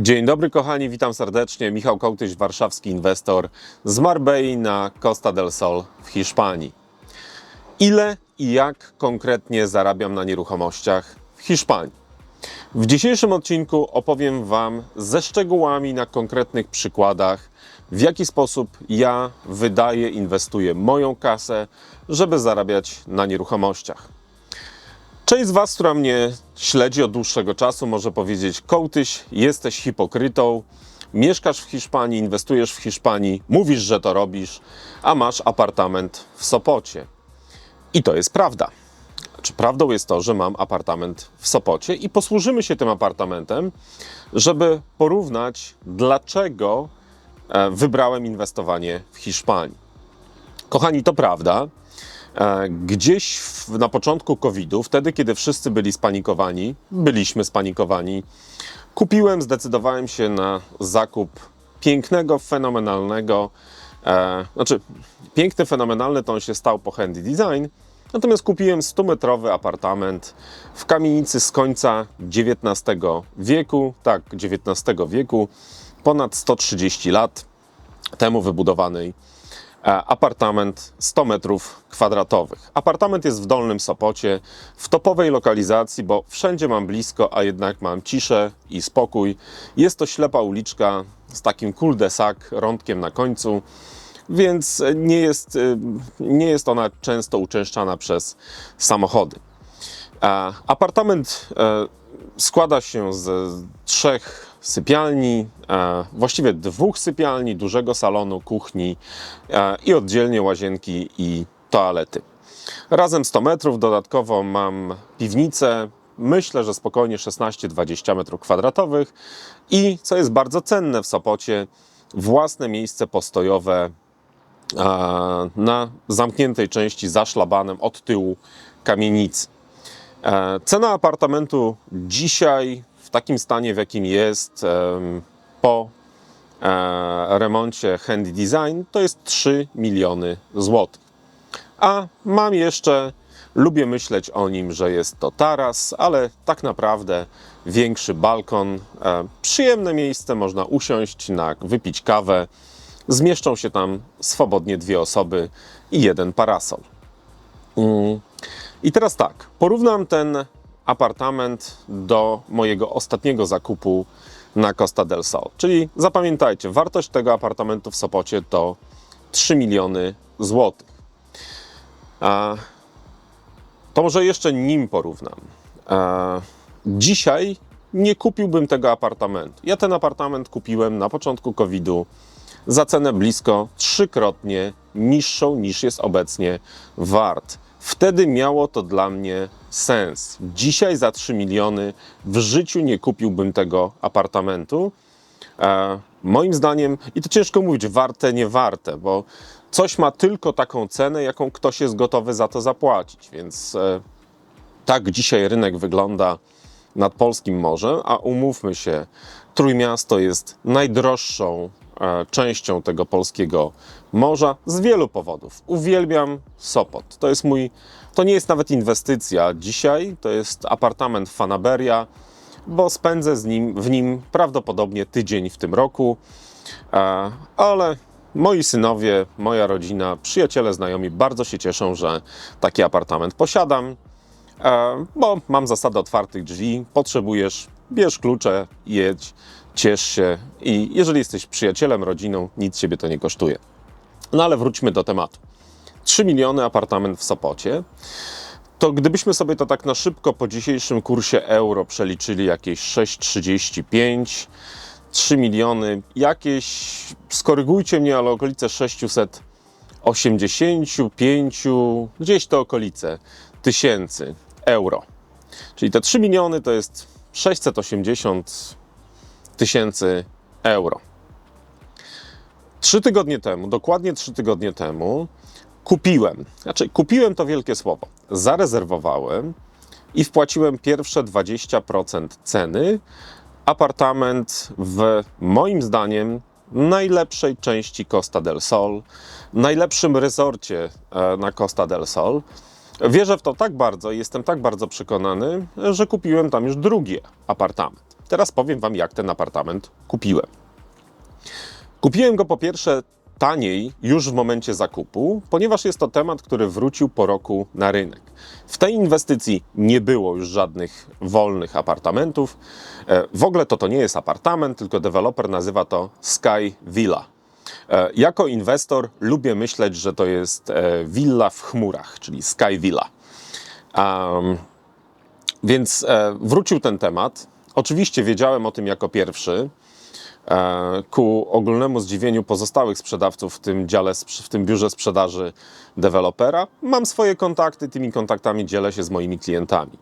Dzień dobry kochani, witam serdecznie. Michał Kołtyś, warszawski inwestor z Marbei na Costa del Sol w Hiszpanii. Ile i jak konkretnie zarabiam na nieruchomościach w Hiszpanii? W dzisiejszym odcinku opowiem Wam ze szczegółami na konkretnych przykładach, w jaki sposób ja wydaję, inwestuję moją kasę, żeby zarabiać na nieruchomościach. Część z Was, która mnie śledzi od dłuższego czasu, może powiedzieć: Kołtyś, jesteś hipokrytą, mieszkasz w Hiszpanii, inwestujesz w Hiszpanii, mówisz, że to robisz, a masz apartament w Sopocie. I to jest prawda. Czy prawdą jest to, że mam apartament w Sopocie i posłużymy się tym apartamentem, żeby porównać, dlaczego e, wybrałem inwestowanie w Hiszpanii. Kochani, to prawda. E, Gdzieś na początku COVID-u, wtedy kiedy wszyscy byli spanikowani, byliśmy spanikowani, kupiłem, zdecydowałem się na zakup pięknego, fenomenalnego, e, znaczy piękny, fenomenalny to on się stał po Handy Design, natomiast kupiłem 100-metrowy apartament w kamienicy z końca XIX wieku, tak, XIX wieku, ponad 130 lat temu wybudowanej apartament 100 metrów kwadratowych. Apartament jest w Dolnym Sopocie, w topowej lokalizacji, bo wszędzie mam blisko, a jednak mam ciszę i spokój. Jest to ślepa uliczka z takim cul-de-sac, rądkiem na końcu, więc nie jest, y, nie jest ona często uczęszczana przez samochody. E, Apartament e, składa się z trzech sypialni, e, właściwie dwóch sypialni, dużego salonu, kuchni e, i oddzielnie łazienki i toalety. Razem 100 metrów, dodatkowo mam piwnicę, myślę, że spokojnie 16-20 metrów kwadratowych i co jest bardzo cenne w Sopocie, własne miejsce postojowe e, na zamkniętej części za szlabanem od tyłu kamienicy. Cena apartamentu dzisiaj w takim stanie, w jakim jest po e, remoncie Handy Design, to jest 3 miliony złotych. A mam jeszcze, lubię myśleć o nim, że jest to taras, ale tak naprawdę większy balkon, e, przyjemne miejsce, można usiąść, na, wypić kawę. Zmieszczą się tam swobodnie dwie osoby i jeden parasol. Mm. I teraz tak, porównam ten apartament do mojego ostatniego zakupu na Costa del Sol. Czyli zapamiętajcie, wartość tego apartamentu w Sopocie to 3 miliony złotych. To może jeszcze nim porównam. Dzisiaj nie kupiłbym tego apartamentu. Ja ten apartament kupiłem na początku COVID-u za cenę blisko trzykrotnie niższą niż jest obecnie wart. Wtedy miało to dla mnie sens. Dzisiaj za 3 miliony w życiu nie kupiłbym tego apartamentu. E, moim zdaniem, i to ciężko mówić, warte, nie warte, bo coś ma tylko taką cenę, jaką ktoś jest gotowy za to zapłacić. Więc e, tak dzisiaj rynek wygląda nad polskim morzem, a umówmy się, Trójmiasto jest najdroższą e, częścią tego polskiego morza z wielu powodów. Uwielbiam Sopot. To jest mój, to nie jest nawet inwestycja dzisiaj, to jest apartament Fanaberia, bo spędzę z nim, w nim prawdopodobnie tydzień w tym roku, e, ale moi synowie, moja rodzina, przyjaciele, znajomi bardzo się cieszą, że taki apartament posiadam. E, bo mam zasadę otwartych drzwi. Potrzebujesz, bierz klucze, jedź, ciesz się i jeżeli jesteś przyjacielem, rodziną, nic ciebie to nie kosztuje. No ale wróćmy do tematu. 3 miliony apartament w Sopocie. To gdybyśmy sobie to tak na szybko po dzisiejszym kursie euro przeliczyli jakieś 6,35, 3 miliony, jakieś, skorygujcie mnie, ale okolice 685, gdzieś to okolice tysięcy euro. Czyli te 3 miliony to jest 680 tysięcy euro. Trzy tygodnie temu, dokładnie trzy tygodnie temu, kupiłem, znaczy kupiłem to wielkie słowo, zarezerwowałem i wpłaciłem pierwsze 20% ceny apartament w moim zdaniem najlepszej części Costa del Sol, najlepszym resorcie e, na Costa del Sol. Wierzę w to tak bardzo i jestem tak bardzo przekonany, że kupiłem tam już drugi apartament. Teraz powiem Wam, jak ten apartament kupiłem. Kupiłem go po pierwsze taniej już w momencie zakupu, ponieważ jest to temat, który wrócił po roku na rynek. W tej inwestycji nie było już żadnych wolnych apartamentów. E, W ogóle to to nie jest apartament, tylko deweloper nazywa to Sky Villa. E, Jako inwestor lubię myśleć, że to jest e, willa w chmurach, czyli Sky Villa. Um, więc wrócił ten temat. Oczywiście wiedziałem o tym jako pierwszy. E, ku ogólnemu zdziwieniu pozostałych sprzedawców w tym dziale, w tym biurze sprzedaży dewelopera, mam swoje kontakty, tymi kontaktami dzielę się z moimi klientami.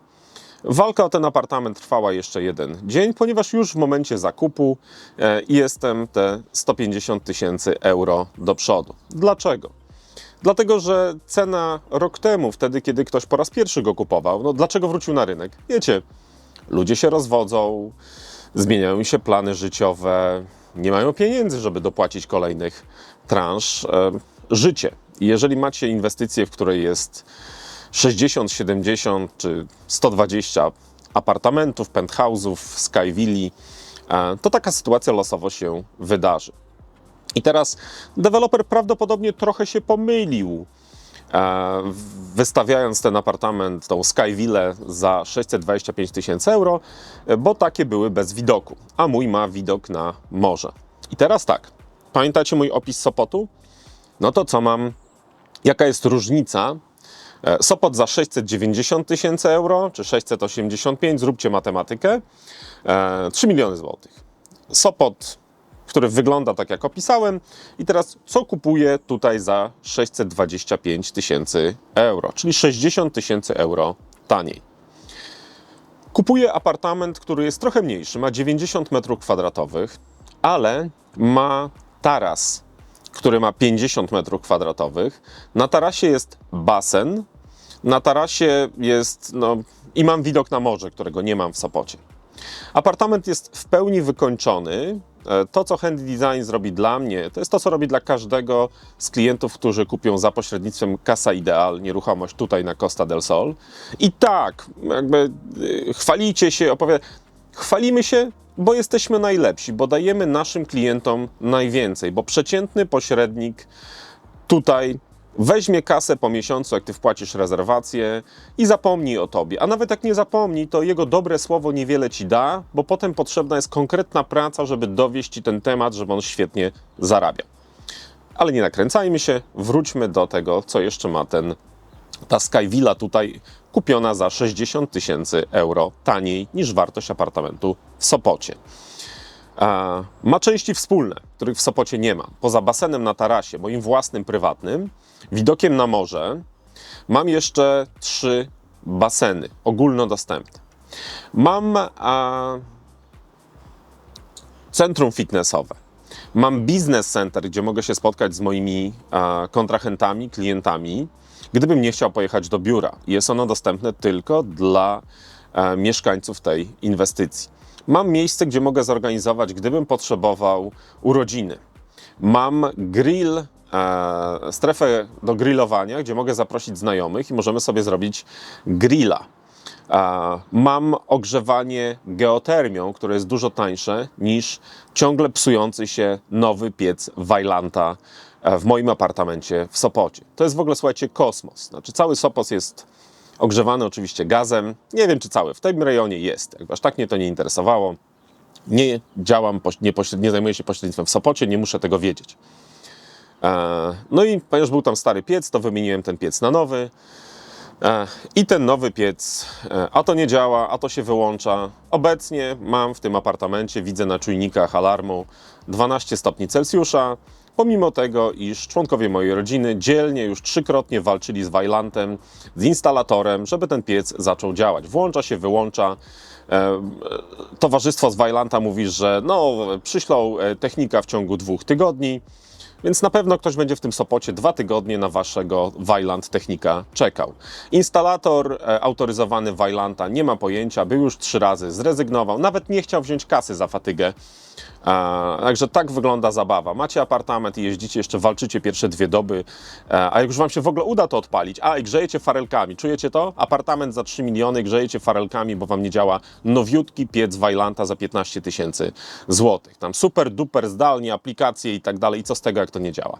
Walka o ten apartament trwała jeszcze jeden dzień, ponieważ już w momencie zakupu e, jestem te 150 tysięcy euro do przodu. Dlaczego? Dlatego, że cena rok temu, wtedy kiedy ktoś po raz pierwszy go kupował, no dlaczego wrócił na rynek? Wiecie, ludzie się rozwodzą, zmieniają się plany życiowe, nie mają pieniędzy, żeby dopłacić kolejnych transz. E, Życie. Jeżeli macie inwestycję, w której jest 60, 70 czy 120 apartamentów, penthouse'ów, skywilli, e, to taka sytuacja losowo się wydarzy. I teraz deweloper prawdopodobnie trochę się pomylił, wystawiając ten apartament, tą Skywillę za 625 tysięcy euro, e, bo takie były bez widoku, a mój ma widok na morze. I teraz tak, pamiętacie mój opis Sopotu? No to co mam? Jaka jest różnica? E, Sopot za 690 tysięcy euro, czy 685, zróbcie matematykę, e, 3 miliony złotych. Sopot który wygląda tak jak opisałem. I teraz co kupuję tutaj za 625 tysięcy euro, czyli 60 tysięcy euro taniej. Kupuję apartament, który jest trochę mniejszy, ma 90 metrów kwadratowych, ale ma taras, który ma 50 metrów kwadratowych. Na tarasie jest basen, na tarasie jest, no i mam widok na morze, którego nie mam w Sopocie. Apartament jest w pełni wykończony. E, To, co Handy Design zrobi dla mnie, to jest to, co robi dla każdego z klientów, którzy kupią za pośrednictwem Casa Ideal nieruchomość tutaj na Costa del Sol. I tak, jakby y, chwalicie się, opowiada. Chwalimy się, bo jesteśmy najlepsi, bo dajemy naszym klientom najwięcej, bo przeciętny pośrednik tutaj weźmie kasę po miesiącu, jak ty wpłacisz rezerwację i zapomni o tobie. A nawet jak nie zapomni, to jego dobre słowo niewiele ci da, bo potem potrzebna jest konkretna praca, żeby dowieść ci ten temat, żeby on świetnie zarabia. Ale nie nakręcajmy się, wróćmy do tego, co jeszcze ma ten ta Skywilla tutaj kupiona za 60 tysięcy euro taniej niż wartość apartamentu w Sopocie. A, Ma części wspólne, których w Sopocie nie ma. Poza basenem na tarasie, moim własnym, prywatnym, widokiem na morze, mam jeszcze trzy baseny ogólnodostępne. Mam a, centrum fitnessowe. Mam business center, gdzie mogę się spotkać z moimi a, kontrahentami, klientami, gdybym nie chciał pojechać do biura. Jest ono dostępne tylko dla e, mieszkańców tej inwestycji. Mam miejsce, gdzie mogę zorganizować, gdybym potrzebował urodziny. Mam grill, e, strefę do grillowania, gdzie mogę zaprosić znajomych i możemy sobie zrobić grilla. E, Mam ogrzewanie geotermią, które jest dużo tańsze niż ciągle psujący się nowy piec Vailanta e, w moim apartamencie w Sopocie. To jest w ogóle, słuchajcie, kosmos. Znaczy, cały Sopot jest ogrzewany oczywiście gazem. Nie wiem, czy cały. W tym rejonie jest. Aż tak mnie to nie interesowało. Nie działam, nie, nie zajmuję się pośrednictwem w Sopocie, nie muszę tego wiedzieć. E, No i ponieważ był tam stary piec, to wymieniłem ten piec na nowy. E, I ten nowy piec, e, a to nie działa, a to się wyłącza. Obecnie mam w tym apartamencie, widzę na czujnikach alarmu 12 stopni Celsjusza. Pomimo tego, iż członkowie mojej rodziny dzielnie już trzykrotnie walczyli z Wailantem, z instalatorem, żeby ten piec zaczął działać. Włącza się, wyłącza. E, Towarzystwo z Wailanta mówi, że no, przyślą e, technika w ciągu dwóch tygodni. Więc na pewno ktoś będzie w tym Sopocie dwa tygodnie na waszego Wajland Technika czekał. Instalator e, autoryzowany Wajlanta nie ma pojęcia, był już trzy razy, zrezygnował, nawet nie chciał wziąć kasy za fatygę. E, Także tak wygląda zabawa. Macie apartament i jeździcie, jeszcze walczycie pierwsze dwie doby, e, a jak już wam się w ogóle uda to odpalić, a i grzejecie farelkami, czujecie to? Apartament za 3 miliony, grzejecie farelkami, bo wam nie działa nowiutki piec Wajlanta za 15 tysięcy złotych. Tam super duper zdalnie, aplikacje i tak dalej. I co z tego, jak to nie działa?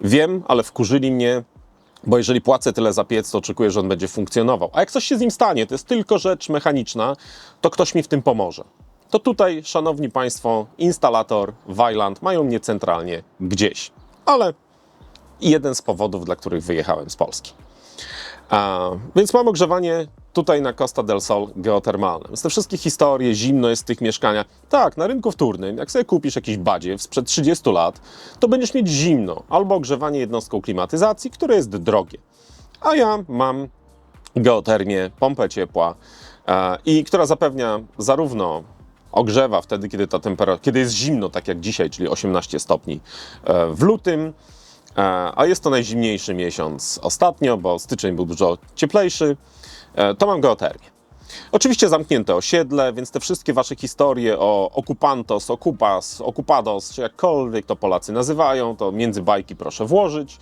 Wiem, ale wkurzyli mnie, bo jeżeli płacę tyle za piec, to oczekuję, że on będzie funkcjonował. A jak coś się z nim stanie, to jest tylko rzecz mechaniczna, to ktoś mi w tym pomoże. To tutaj, szanowni państwo, instalator, Wajland mają mnie centralnie gdzieś. Ale jeden z powodów, dla których wyjechałem z Polski. A, więc mam ogrzewanie tutaj na Costa del Sol geotermalne. Z te wszystkie historie, zimno jest w tych mieszkaniach. Tak, na rynku wtórnym, jak sobie kupisz jakiś badziew sprzed 30 lat, to będziesz mieć zimno albo ogrzewanie jednostką klimatyzacji, które jest drogie. A ja mam geotermię, pompę ciepła e, i która zapewnia zarówno ogrzewa wtedy, kiedy ta temperatura, kiedy jest zimno, tak jak dzisiaj, czyli 18 stopni e, w lutym, E, a jest to najzimniejszy miesiąc ostatnio, bo styczeń był dużo cieplejszy, to mam geotermię. Oczywiście zamknięte osiedle, więc te wszystkie wasze historie o okupantos, okupas, okupados, czy jakkolwiek to Polacy nazywają, to między bajki proszę włożyć.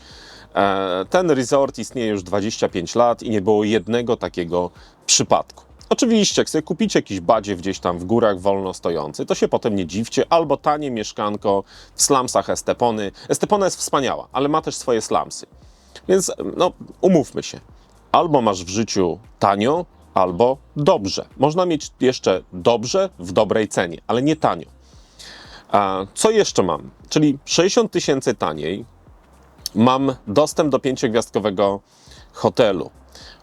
E, Ten resort istnieje już 25 lat i nie było jednego takiego przypadku. Oczywiście, jak sobie kupicie jakiś badziew gdzieś tam w górach wolno stojący, to się potem nie dziwcie, albo tanie mieszkanko w slumsach Estepony. Estepona jest wspaniała, ale ma też swoje slumsy. Więc no, umówmy się. Albo masz w życiu tanio, albo dobrze. Można mieć jeszcze dobrze w dobrej cenie, ale nie tanio. A co jeszcze mam? Czyli 60 tysięcy taniej mam dostęp do pięciogwiazdkowego hotelu.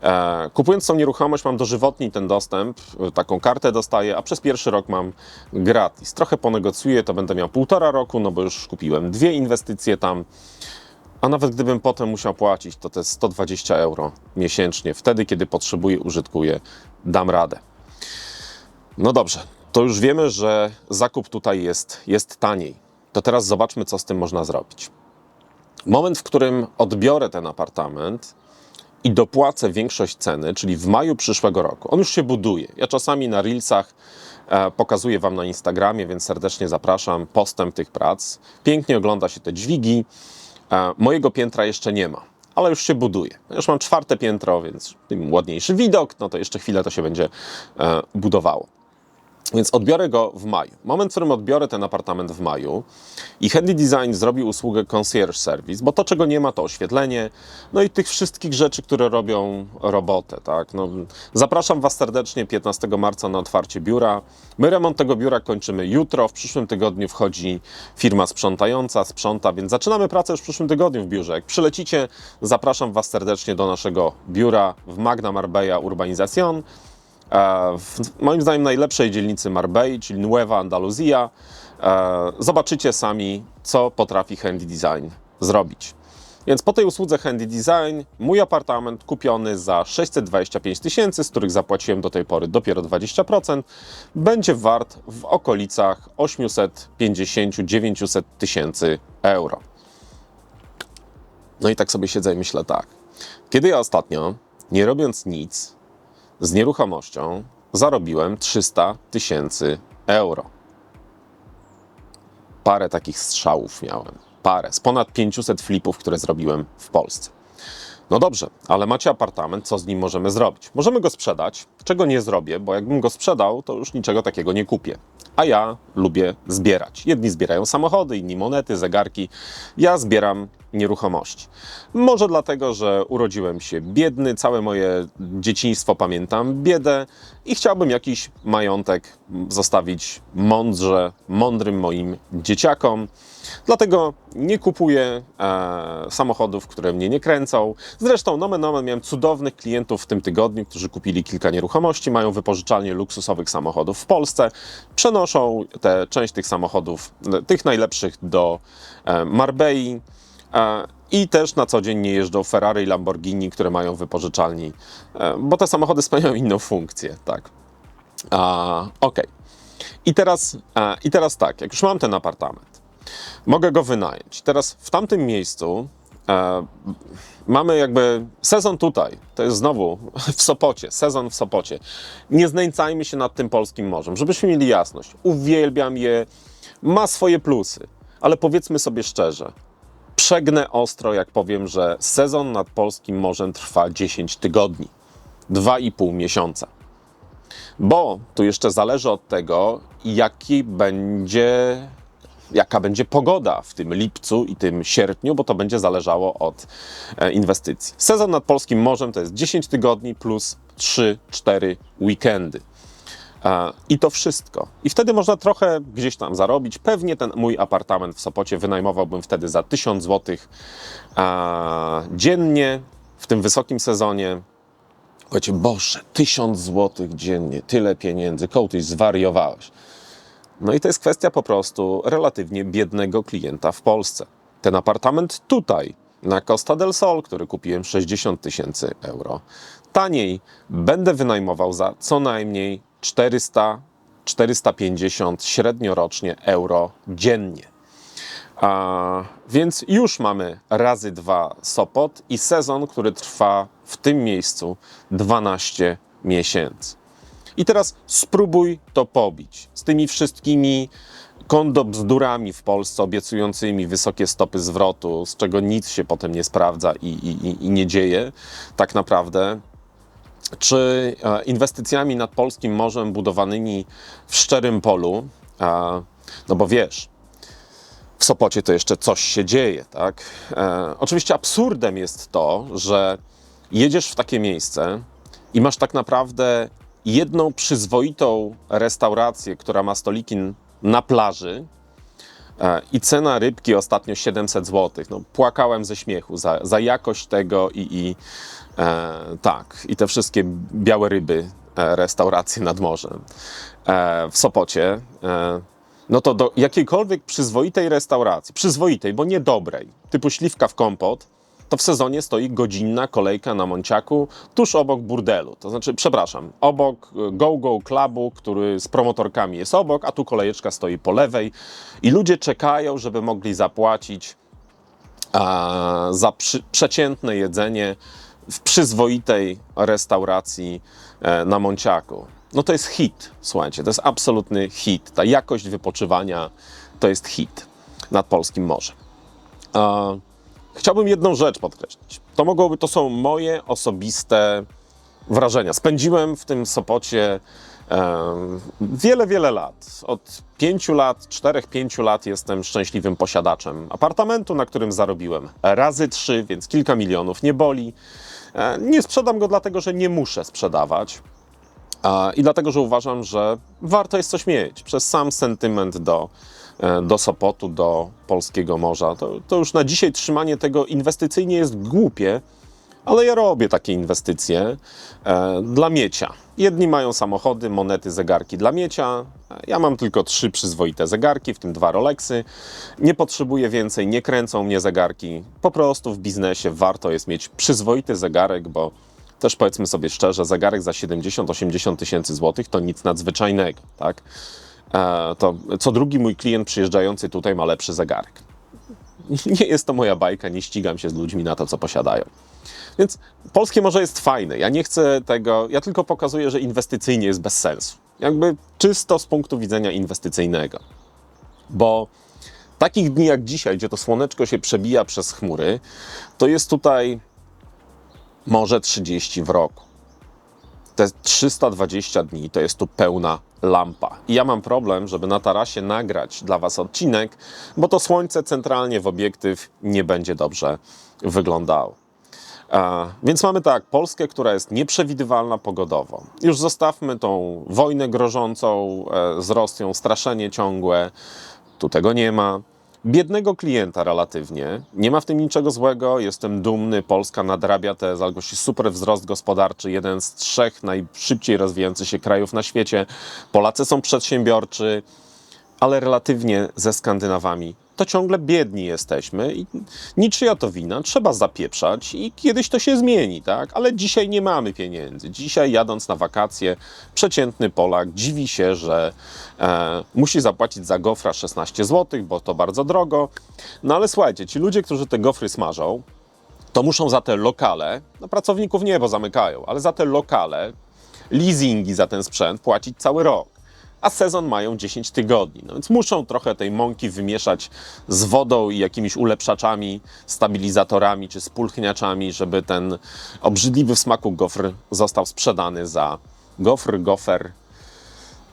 E, Kupując tą nieruchomość, mam dożywotni ten dostęp, e, taką kartę dostaję, a przez pierwszy rok mam gratis. Trochę ponegocjuję, to będę miał półtora roku, no bo już kupiłem dwie inwestycje tam. A nawet gdybym potem musiał płacić, to jest 120 euro miesięcznie. Wtedy, kiedy potrzebuję, użytkuję, dam radę. No dobrze, to już wiemy, że zakup tutaj jest, jest taniej. To teraz zobaczmy, co z tym można zrobić. Moment, w którym odbiorę ten apartament i dopłacę większość ceny, czyli w maju przyszłego roku, on już się buduje. Ja czasami na Reelsach e, pokazuję Wam na Instagramie, więc serdecznie zapraszam postęp tych prac. Pięknie ogląda się te dźwigi. Mojego piętra jeszcze nie ma, ale już się buduje. Już mam czwarte piętro, więc ładniejszy widok, no to jeszcze chwilę to się będzie e, budowało. Więc odbiorę go w maju. Moment, w którym odbiorę ten apartament w maju i Handy Design zrobi usługę concierge service, bo to, czego nie ma, to oświetlenie, no i tych wszystkich rzeczy, które robią robotę, tak? No, zapraszam Was serdecznie 15 marca na otwarcie biura. My remont tego biura kończymy jutro. W przyszłym tygodniu wchodzi firma sprzątająca, sprząta, więc zaczynamy pracę już w przyszłym tygodniu w biurze. Jak przylecicie, zapraszam Was serdecznie do naszego biura w Magna Marbella Urbanización. E, w moim zdaniem najlepszej dzielnicy Marbei, czyli Nueva Andaluzja. E, Zobaczycie sami, co potrafi Handy Design zrobić. Więc po tej usłudze Handy Design mój apartament kupiony za 625 tysięcy, z których zapłaciłem do tej pory dopiero 20%, będzie wart w okolicach 850-900 tysięcy euro. No i tak sobie siedzę i myślę tak. Kiedy ja ostatnio, nie robiąc nic, z nieruchomością zarobiłem 300 tysięcy euro. Parę takich strzałów miałem. Parę. Z ponad 500 flipów, które zrobiłem w Polsce. No dobrze, ale macie apartament, co z nim możemy zrobić? Możemy go sprzedać, czego nie zrobię, bo jakbym go sprzedał, to już niczego takiego nie kupię. A ja lubię zbierać. Jedni zbierają samochody, inni monety, zegarki. Ja zbieram nieruchomości. Może dlatego, że urodziłem się biedny, całe moje dzieciństwo pamiętam biedę i chciałbym jakiś majątek zostawić mądrze, mądrym moim dzieciakom. Dlatego nie kupuję e, samochodów, które mnie nie kręcą. Zresztą, nomen omen, miałem cudownych klientów w tym tygodniu, którzy kupili kilka nieruchomości, mają wypożyczalnie luksusowych samochodów w Polsce, przenoszą tę część tych samochodów, tych najlepszych do e, Marbei. E, I też na co dzień nie jeżdżą Ferrari i Lamborghini, które mają wypożyczalni, e, bo te samochody spełniają inną funkcję, tak. Okej. I, teraz, e, I teraz tak, jak już mam ten apartament, Mogę go wynająć. Teraz w tamtym miejscu e, mamy jakby sezon tutaj. To jest znowu w Sopocie, sezon w Sopocie. Nie znęcajmy się nad tym polskim morzem, żebyśmy mieli jasność. Uwielbiam je, ma swoje plusy, ale powiedzmy sobie szczerze. Przegnę ostro, jak powiem, że sezon nad polskim morzem trwa 10 tygodni, 2,5 miesiąca. Bo tu jeszcze zależy od tego, jaki będzie, jaka będzie pogoda w tym lipcu i tym sierpniu, bo to będzie zależało od e, inwestycji. Sezon nad polskim morzem to jest 10 tygodni plus 3-4 weekendy. E, I to wszystko. I wtedy można trochę gdzieś tam zarobić. Pewnie ten mój apartament w Sopocie wynajmowałbym wtedy za 1000 zł dziennie w tym wysokim sezonie. Powiecie, Boże, 1000 zł dziennie, tyle pieniędzy, kołtyś zwariowałeś. No i to jest kwestia po prostu relatywnie biednego klienta w Polsce. Ten apartament tutaj, na Costa del Sol, który kupiłem 60 tysięcy euro, taniej będę wynajmował za co najmniej 400 450 średnio rocznie euro dziennie. A, więc już mamy razy dwa Sopot i sezon, który trwa w tym miejscu 12 miesięcy. I teraz spróbuj to pobić z tymi wszystkimi kondobzdurami w Polsce obiecującymi wysokie stopy zwrotu, z czego nic się potem nie sprawdza i, i, i nie dzieje tak naprawdę czy e, inwestycjami nad polskim morzem budowanymi w szczerym polu, a, no bo wiesz, w Sopocie to jeszcze coś się dzieje, tak? E, oczywiście absurdem jest to, że jedziesz w takie miejsce i masz tak naprawdę jedną przyzwoitą restaurację, która ma stoliki na plaży, e, i cena rybki ostatnio 700 zł. No, płakałem ze śmiechu za, za jakość tego i, i e, tak, i te wszystkie białe ryby, e, restauracje nad morzem e, w Sopocie. E, no to do jakiejkolwiek przyzwoitej restauracji, przyzwoitej, bo nie dobrej, typu śliwka w kompot, to w sezonie stoi godzinna kolejka na Monciaku tuż obok burdelu. To znaczy, przepraszam, obok e, Go Go Clubu, który z promotorkami jest obok, a tu kolejeczka stoi po lewej i ludzie czekają, żeby mogli zapłacić a, za przy, przeciętne jedzenie w przyzwoitej restauracji e, na Monciaku. No to jest hit, słuchajcie, to jest absolutny hit. Ta jakość wypoczywania to jest hit nad polskim morzem. A, Chciałbym jedną rzecz podkreślić. To mogłoby, to są moje osobiste wrażenia. Spędziłem w tym Sopocie em, wiele, wiele lat. Od pięciu lat, czterech, pięciu lat jestem szczęśliwym posiadaczem apartamentu, na którym zarobiłem razy trzy, więc kilka milionów nie boli. E, nie sprzedam go dlatego, że nie muszę sprzedawać. I dlatego, że uważam, że warto jest coś mieć przez sam sentyment do, do Sopotu, do polskiego morza. To, to już na dzisiaj trzymanie tego inwestycyjnie jest głupie, ale ja robię takie inwestycje e, dla miecia. Jedni mają samochody, monety, zegarki dla miecia. Ja mam tylko trzy przyzwoite zegarki, w tym dwa Rolexy. Nie potrzebuję więcej, nie kręcą mnie zegarki. Po prostu w biznesie warto jest mieć przyzwoity zegarek, bo też powiedzmy sobie szczerze, zegarek za 70-80 tysięcy złotych to nic nadzwyczajnego, tak? E, to co drugi mój klient przyjeżdżający tutaj ma lepszy zegarek. Nie jest to moja bajka, nie ścigam się z ludźmi na to, co posiadają. Więc polskie morze jest fajne. Ja nie chcę tego, ja tylko pokazuję, że inwestycyjnie jest bez sensu. Jakby czysto z punktu widzenia inwestycyjnego. Bo takich dni jak dzisiaj, gdzie to słoneczko się przebija przez chmury, to jest tutaj może 30 w roku. Te 320 dni to jest tu pełna lampa. I ja mam problem, żeby na tarasie nagrać dla Was odcinek, bo to słońce centralnie w obiektyw nie będzie dobrze wyglądało. Więc mamy tak, Polskę, która jest nieprzewidywalna pogodowo. Już zostawmy tą wojnę grożącą e, z Rosją, straszenie ciągłe. Tu tego nie ma biednego klienta relatywnie. Nie ma w tym niczego złego. Jestem dumny. Polska nadrabia te zaległości. Super wzrost gospodarczy. Jeden z trzech najszybciej rozwijających się krajów na świecie. Polacy są przedsiębiorczy, ale relatywnie ze Skandynawami to ciągle biedni jesteśmy i niczyja to wina, trzeba zapieprzać i kiedyś to się zmieni, tak? Ale dzisiaj nie mamy pieniędzy. Dzisiaj jadąc na wakacje, przeciętny Polak dziwi się, że e, musi zapłacić za gofra 16 zł, bo to bardzo drogo. No ale słuchajcie, ci ludzie, którzy te gofry smażą, to muszą za te lokale, no pracowników nie, bo zamykają, ale za te lokale, leasingi za ten sprzęt płacić cały rok. A sezon mają 10 tygodni, no więc muszą trochę tej mąki wymieszać z wodą i jakimiś ulepszaczami, stabilizatorami czy spulchniaczami, żeby ten obrzydliwy w smaku gofr został sprzedany za gofr, gofer,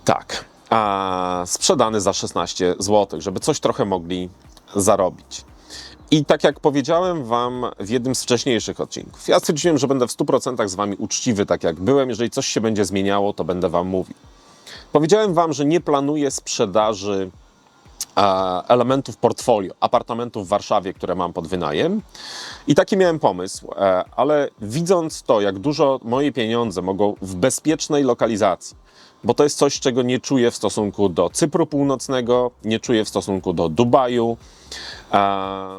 tak, a sprzedany za 16 zł, żeby coś trochę mogli zarobić. I tak jak powiedziałem Wam w jednym z wcześniejszych odcinków, ja stwierdziłem, że będę w 100% z Wami uczciwy, tak jak byłem. Jeżeli coś się będzie zmieniało, to będę Wam mówił. Powiedziałem Wam, że nie planuję sprzedaży e, elementów portfolio, apartamentów w Warszawie, które mam pod wynajem. I taki miałem pomysł, e, ale widząc to, jak dużo moje pieniądze mogą w bezpiecznej lokalizacji, bo to jest coś, czego nie czuję w stosunku do Cypru Północnego, nie czuję w stosunku do Dubaju, a,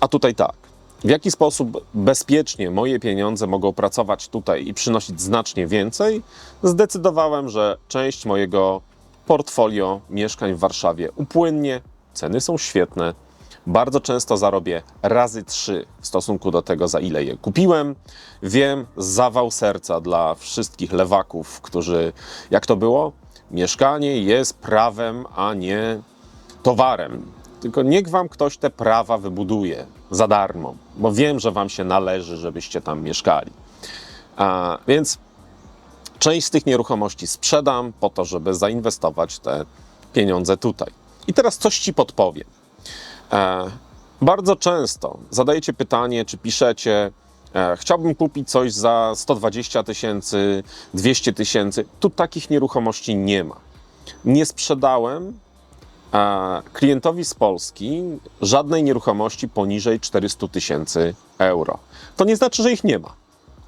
a tutaj tak. W jaki sposób bezpiecznie moje pieniądze mogą pracować tutaj i przynosić znacznie więcej? Zdecydowałem, że część mojego portfolio mieszkań w Warszawie upłynnie. Ceny są świetne. Bardzo często zarobię razy trzy w stosunku do tego, za ile je kupiłem. Wiem, zawał serca dla wszystkich lewaków, którzy, jak to było? Mieszkanie jest prawem, a nie towarem. Tylko niech wam ktoś te prawa wybuduje za darmo, bo wiem, że wam się należy, żebyście tam mieszkali. A, więc część z tych nieruchomości sprzedam po to, żeby zainwestować te pieniądze tutaj. I teraz coś ci podpowiem. E, bardzo często zadajecie pytanie, czy piszecie, e, chciałbym kupić coś za 120 tysięcy, 200 tysięcy. Tu takich nieruchomości nie ma. Nie sprzedałem klientowi z Polski żadnej nieruchomości poniżej 400 tysięcy euro. To nie znaczy, że ich nie ma.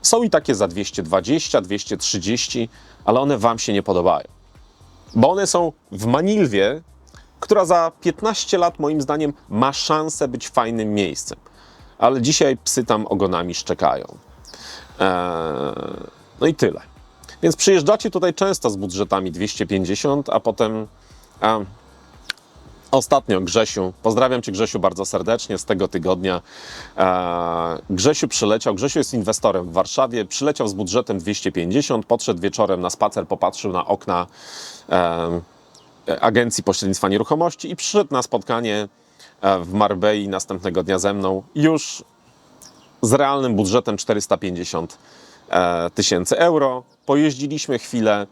Są i takie za 220, 230, ale one Wam się nie podobają. Bo one są w Manilwie, która za 15 lat, moim zdaniem, ma szansę być fajnym miejscem. Ale dzisiaj psy tam ogonami szczekają. Eee, no i tyle. Więc przyjeżdżacie tutaj często z budżetami 250, a potem. A, Ostatnio Grzesiu, pozdrawiam Cię Grzesiu bardzo serdecznie z tego tygodnia. E, Grzesiu przyleciał, Grzesiu jest inwestorem w Warszawie, przyleciał z budżetem 250, podszedł wieczorem na spacer, popatrzył na okna e, agencji pośrednictwa nieruchomości i przyszedł na spotkanie e, w Marbei następnego dnia ze mną już z realnym budżetem 450 e, tysięcy euro. Pojeździliśmy chwilę,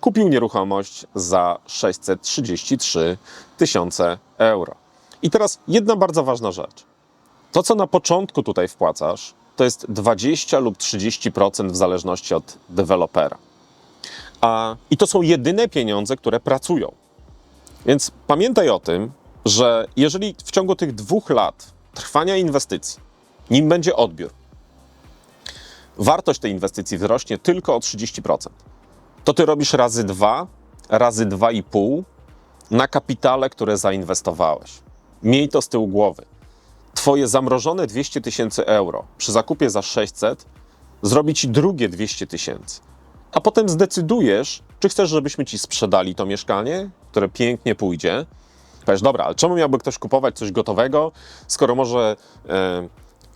kupił nieruchomość za 633 tysiące euro. I teraz jedna bardzo ważna rzecz. To, co na początku tutaj wpłacasz, to jest 20 lub 30% w zależności od dewelopera. A, I to są jedyne pieniądze, które pracują. Więc pamiętaj o tym, że jeżeli w ciągu tych dwóch lat trwania inwestycji, nim będzie odbiór, wartość tej inwestycji wzrośnie tylko o 30%, to ty robisz razy dwa, razy dwa i pół na kapitale, które zainwestowałeś. Miej to z tyłu głowy. Twoje zamrożone 200 tysięcy euro przy zakupie za 600 zrobi ci drugie 200 tysięcy. A potem zdecydujesz, czy chcesz, żebyśmy ci sprzedali to mieszkanie, które pięknie pójdzie. Powiesz, dobra, ale czemu miałby ktoś kupować coś gotowego, skoro może e,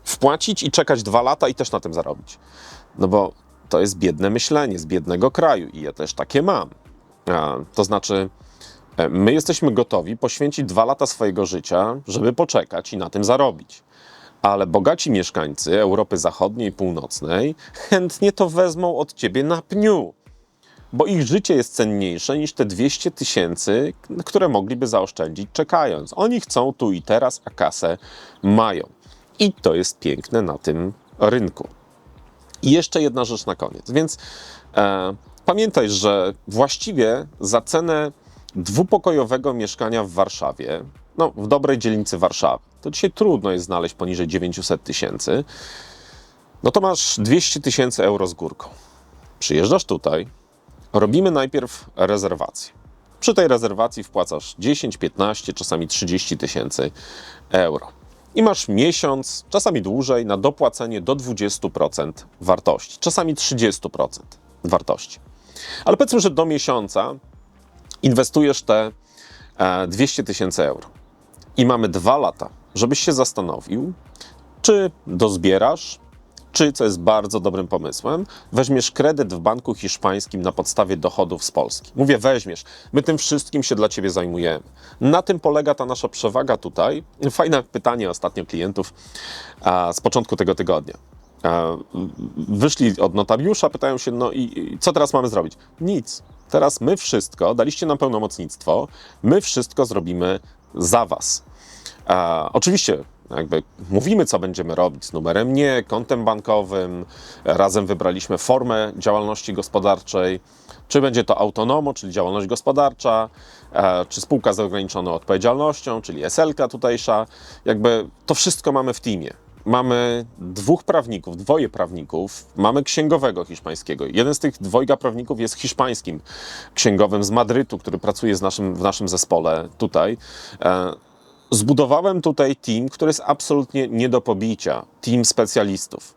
wpłacić i czekać dwa lata i też na tym zarobić? No bo to jest biedne myślenie z biednego kraju i ja też takie mam. To znaczy, e, my jesteśmy gotowi poświęcić dwa lata swojego życia, żeby poczekać i na tym zarobić. Ale bogaci mieszkańcy Europy Zachodniej i Północnej chętnie to wezmą od ciebie na pniu, bo ich życie jest cenniejsze niż te 200 tysięcy, które mogliby zaoszczędzić czekając. Oni chcą tu i teraz, a kasę mają. I to jest piękne na tym rynku. I jeszcze jedna rzecz na koniec. Więc e, pamiętaj, że właściwie za cenę dwupokojowego mieszkania w Warszawie, no w dobrej dzielnicy Warszawy, to dzisiaj trudno jest znaleźć poniżej 900 tysięcy, no to masz 200 tysięcy euro z górką. Przyjeżdżasz tutaj, robimy najpierw rezerwację. Przy tej rezerwacji wpłacasz 10, 15, czasami 30 tysięcy euro. I masz miesiąc, czasami dłużej, na dopłacenie do 20% wartości, czasami 30% wartości. Ale powiedzmy, że do miesiąca inwestujesz te e, 200 tysięcy euro. I mamy dwa lata, żebyś się zastanowił, czy dozbierasz, czy, co jest bardzo dobrym pomysłem, weźmiesz kredyt w banku hiszpańskim na podstawie dochodów z Polski. Mówię, weźmiesz. My tym wszystkim się dla ciebie zajmujemy. Na tym polega ta nasza przewaga tutaj. Fajne pytanie ostatnio klientów a, z początku tego tygodnia. A, wyszli od notariusza, pytają się, no i, i co teraz mamy zrobić? Nic. Teraz my wszystko, daliście nam pełnomocnictwo, my wszystko zrobimy za was. A, oczywiście, jakby mówimy, co będziemy robić z numerem nie, kontem bankowym, razem wybraliśmy formę działalności gospodarczej, czy będzie to autonomo, czyli działalność gospodarcza, e, czy spółka z ograniczoną odpowiedzialnością, czyli SLK tutejsza. Jakby to wszystko mamy w teamie. Mamy dwóch prawników, dwoje prawników, mamy księgowego hiszpańskiego. Jeden z tych dwojga prawników jest hiszpańskim księgowym z Madrytu, który pracuje z naszym, w naszym zespole tutaj. Zbudowałem tutaj team, który jest absolutnie nie do pobicia. Team specjalistów.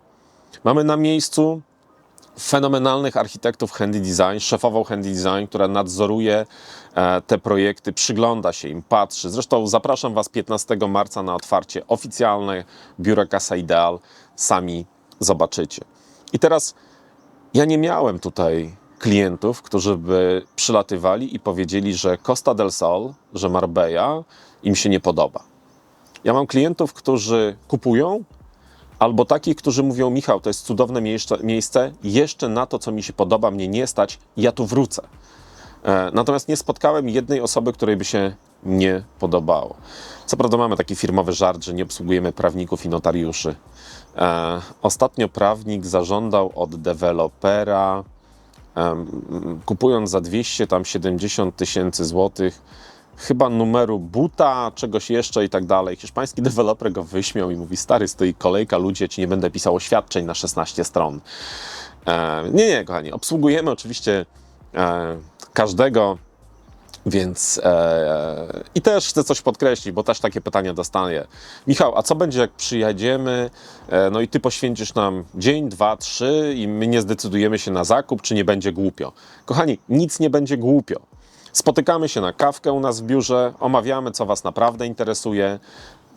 Mamy na miejscu fenomenalnych architektów Handy Design, szefową Handy Design, która nadzoruje e, te projekty, przygląda się im, patrzy. Zresztą zapraszam Was 15 marca na otwarcie oficjalne biura Casa Ideal. Sami zobaczycie. I teraz ja nie miałem tutaj klientów, którzy by przylatywali i powiedzieli, że Costa del Sol, że Marbella im się nie podoba. Ja mam klientów, którzy kupują, albo takich, którzy mówią: Michał, to jest cudowne miejsce, jeszcze na to, co mi się podoba, mnie nie stać, ja tu wrócę. E, Natomiast nie spotkałem jednej osoby, której by się nie podobało. Co prawda mamy taki firmowy żart, że nie obsługujemy prawników i notariuszy. E, Ostatnio prawnik zażądał od dewelopera, kupując za 270 tysięcy złotych, chyba numeru buta, czegoś jeszcze i tak dalej. Hiszpański deweloper go wyśmiał i mówi, stary, stoi kolejka, ludzie, ci nie będę pisał oświadczeń na 16 stron. E, nie, nie, kochani, obsługujemy oczywiście e, każdego, więc e, i też chcę coś podkreślić, bo też takie pytania dostaję. Michał, a co będzie jak przyjedziemy, e, no i ty poświęcisz nam dzień, dwa, trzy i my nie zdecydujemy się na zakup, czy nie będzie głupio? Kochani, nic nie będzie głupio. Spotykamy się na kawkę u nas w biurze, omawiamy, co Was naprawdę interesuje.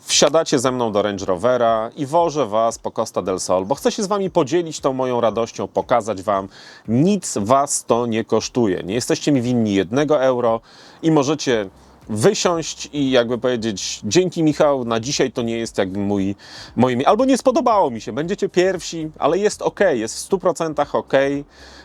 Wsiadacie ze mną do Range Rovera i wożę Was po Costa del Sol, bo chcę się z Wami podzielić tą moją radością, pokazać Wam. Nic Was to nie kosztuje. Nie jesteście mi winni jednego euro i możecie wysiąść i jakby powiedzieć dzięki Michał, na dzisiaj to nie jest jakby mój, albo nie spodobało mi się, będziecie pierwsi, ale jest ok, jest w 100% ok.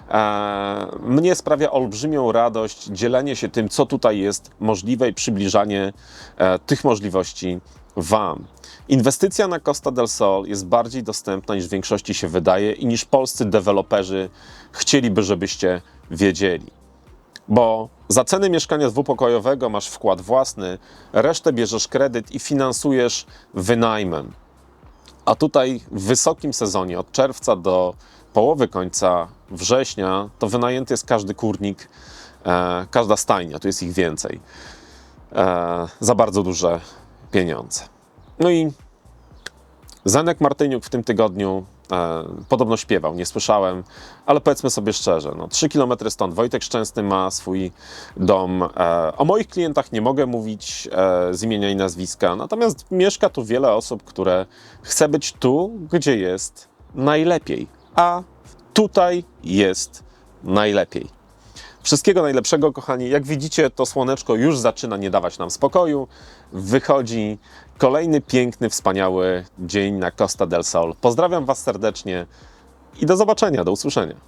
E, mnie sprawia olbrzymią radość dzielenie się tym, co tutaj jest możliwe i przybliżanie e, tych możliwości Wam. Inwestycja na Costa del Sol jest bardziej dostępna niż w większości się wydaje i niż polscy deweloperzy chcieliby, żebyście wiedzieli bo za cenę mieszkania dwupokojowego masz wkład własny, resztę bierzesz kredyt i finansujesz wynajmem. A tutaj w wysokim sezonie, od czerwca do połowy końca września, to wynajęty jest każdy kurnik, e, każda stajnia, tu jest ich więcej, e, za bardzo duże pieniądze. No i Zenek Martyniuk w tym tygodniu e, podobno śpiewał, nie słyszałem, ale powiedzmy sobie szczerze, no, 3 km stąd Wojtek Szczęsny ma swój dom. E, o moich klientach nie mogę mówić e, z imienia i nazwiska, natomiast mieszka tu wiele osób, które chce być tu, gdzie jest najlepiej, a tutaj jest najlepiej. Wszystkiego najlepszego, kochani. Jak widzicie, to słoneczko już zaczyna nie dawać nam spokoju. Wychodzi kolejny piękny, wspaniały dzień na Costa del Sol. Pozdrawiam Was serdecznie i do zobaczenia, do usłyszenia.